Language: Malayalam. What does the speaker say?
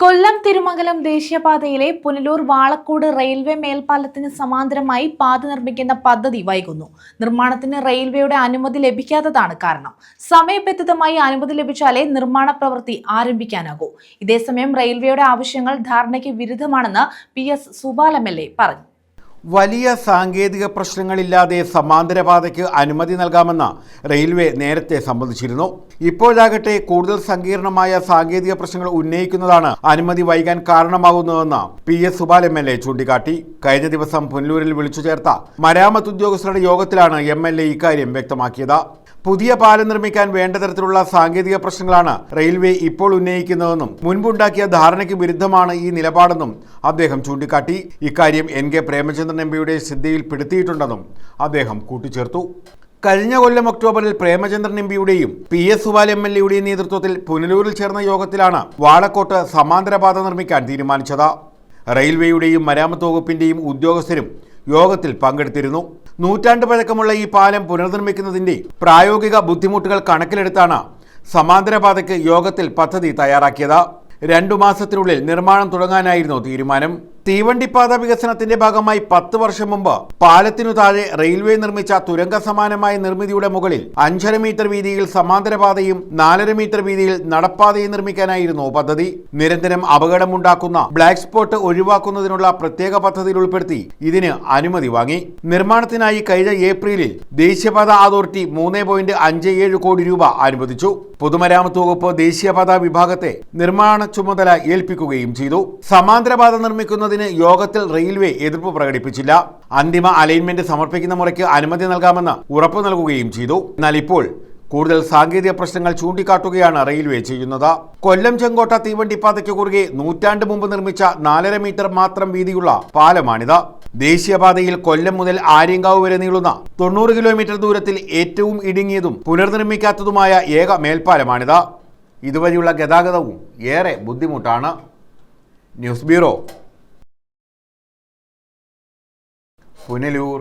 കൊല്ലം തിരുമംഗലം ദേശീയപാതയിലെ പുനലൂർ വാളക്കോട് റെയിൽവേ മേൽപ്പാലത്തിന് സമാന്തരമായി പാത നിർമ്മിക്കുന്ന പദ്ധതി വൈകുന്നു. നിർമ്മാണത്തിന് റെയിൽവേയുടെ അനുമതി ലഭിക്കാത്തതാണ് കാരണം. സമയബന്ധിതമായി അനുമതി ലഭിച്ചാലേ നിർമ്മാണ പ്രവൃത്തി ആരംഭിക്കാനാകൂ. ഇതേസമയം റെയിൽവേയുടെ ആവശ്യങ്ങൾ ധാരണയ്ക്ക് വിരുദ്ധമാണെന്ന് P S Supal L A പറഞ്ഞു. വലിയ സാങ്കേതിക പ്രശ്നങ്ങളില്ലാതെ സമാന്തരപാതയ്ക്ക് അനുമതി നൽകാമെന്ന് റെയിൽവേ നേരത്തെ സമ്മതിച്ചിരുന്നു. ഇപ്പോഴാകട്ടെ കൂടുതൽ സങ്കീർണമായ സാങ്കേതിക പ്രശ്നങ്ങൾ ഉന്നയിക്കുന്നതാണ് അനുമതി വൈകാൻ കാരണമാകുന്നതെന്ന് P S Supal M L A ചൂണ്ടിക്കാട്ടി. കഴിഞ്ഞ ദിവസം പുനലൂരിൽ വിളിച്ചു ചേർത്ത മരാമത്ത് ഉദ്യോഗസ്ഥരുടെ യോഗത്തിലാണ് എം എൽ എ ഇക്കാര്യം വ്യക്തമാക്കിയത്. പുതിയ പാലം നിർമ്മിക്കാൻ വേണ്ട തരത്തിലുള്ള സാങ്കേതിക പ്രശ്നങ്ങളാണ് റെയിൽവേ ഇപ്പോൾ ഉന്നയിക്കുന്നതെന്നും മുൻപുണ്ടാക്കിയ ധാരണയ്ക്ക് വിരുദ്ധമാണ് ഈ നിലപാടെന്നും അദ്ദേഹം ചൂണ്ടിക്കാട്ടി. ഇക്കാര്യം എൻ കെ പ്രേമചന്ദ്രൻ എം പിയുടെ ശ്രദ്ധയിൽപ്പെടുത്തിയിട്ടുണ്ടെന്നും അദ്ദേഹം കൂട്ടിച്ചേർത്തു. കഴിഞ്ഞ കൊല്ലം ഒക്ടോബറിൽ പ്രേമചന്ദ്രൻ എം പിയുടെയും P S Supal M L എയുടെയും നേതൃത്വത്തിൽ പുനലൂരിൽ ചേർന്ന യോഗത്തിലാണ് വാളക്കോട്ട് സമാന്തരപാത നിർമ്മിക്കാൻ തീരുമാനിച്ചത്. റെയിൽവേയുടെയും മരാമത്ത് വകുപ്പിന്റെയും ഉദ്യോഗസ്ഥരും യോഗത്തിൽ പങ്കെടുത്തിരുന്നു. നൂറ്റാണ്ട് പഴക്കമുള്ള ഈ പാലം പുനർനിർമ്മിക്കുന്നതിന്റെ പ്രായോഗിക ബുദ്ധിമുട്ടുകൾ കണക്കിലെടുത്താണ് സമാന്തരപാതയ്ക്ക് യോഗത്തിൽ പദ്ധതി തയ്യാറാക്കിയത്. രണ്ടു മാസത്തിനുള്ളിൽ നിർമ്മാണം തുടങ്ങാനായിരുന്നു തീരുമാനം. തീവണ്ടിപ്പാത വികസനത്തിന്റെ ഭാഗമായി പത്ത് വർഷം മുമ്പ് പാലത്തിനു താഴെ റെയിൽവേ നിർമ്മിച്ച തുരങ്ക സമാനമായ നിർമ്മിതിയുടെ മുകളിൽ അഞ്ചര മീറ്റർ വീതിയിൽ സമാന്തരപാതയും നാലര മീറ്റർ വീതിയിൽ നടപ്പാതയും നിർമ്മിക്കാനായിരുന്നു പദ്ധതി. നിരന്തരം അപകടമുണ്ടാക്കുന്ന ബ്ലാക്ക് സ്പോട്ട് ഒഴിവാക്കുന്നതിനുള്ള പ്രത്യേക പദ്ധതിയിൽ ഉൾപ്പെടുത്തി ഇതിന് അനുമതി വാങ്ങി. നിർമ്മാണത്തിനായി കഴിഞ്ഞ ഏപ്രിലിൽ ദേശീയപാത അതോറിറ്റി മൂന്ന് പോയിന്റ് അഞ്ച് ഏഴ് കോടി രൂപ അനുവദിച്ചു. പൊതുമരാമത്ത് വകുപ്പ് ദേശീയപാത വിഭാഗത്തെ നിർമ്മാണ ചുമതല ഏൽപ്പിക്കുകയും ചെയ്തു. സമാന്തരപാത നിർമ്മിക്കുന്നതിന് യോഗത്തിൽ റെയിൽവേ എതിർപ്പ് പ്രകടിപ്പിച്ചില്ല. അന്തിമ അലൈൻമെന്റ് സമർപ്പിക്കുന്ന മുറയ്ക്ക് അനുമതി നൽകാമെന്ന് ഉറപ്പു നൽകുകയും ചെയ്തു. എന്നാൽ ഇപ്പോൾ കൂടുതൽ സാങ്കേതിക പ്രശ്നങ്ങൾ ചൂണ്ടിക്കാട്ടുകയാണ് റെയിൽവേ ചെയ്യുന്നത്. കൊല്ലം ചെങ്കോട്ട തീവണ്ടിപ്പാതയ്ക്ക് കുറുകെ നൂറ്റാണ്ട് മുമ്പ് നിർമ്മിച്ച നാലര മീറ്റർ മാത്രം വീതിയുള്ള പാലമാണിത്. ദേശീയപാതയിൽ കൊല്ലം മുതൽ ആര്യങ്കാവ് വരെ നീളുന്ന തൊണ്ണൂറ് കിലോമീറ്റർ ദൂരത്തിൽ ഏറ്റവും ഇടുങ്ങിയതും പുനർനിർമ്മിക്കാത്തതുമായ ഏക മേൽപ്പാലമാണിത്. ഇതുവഴിയുള്ള ഗതാഗതവും ഏറെ ബുദ്ധിമുട്ടാണ്. News bureau Punalur.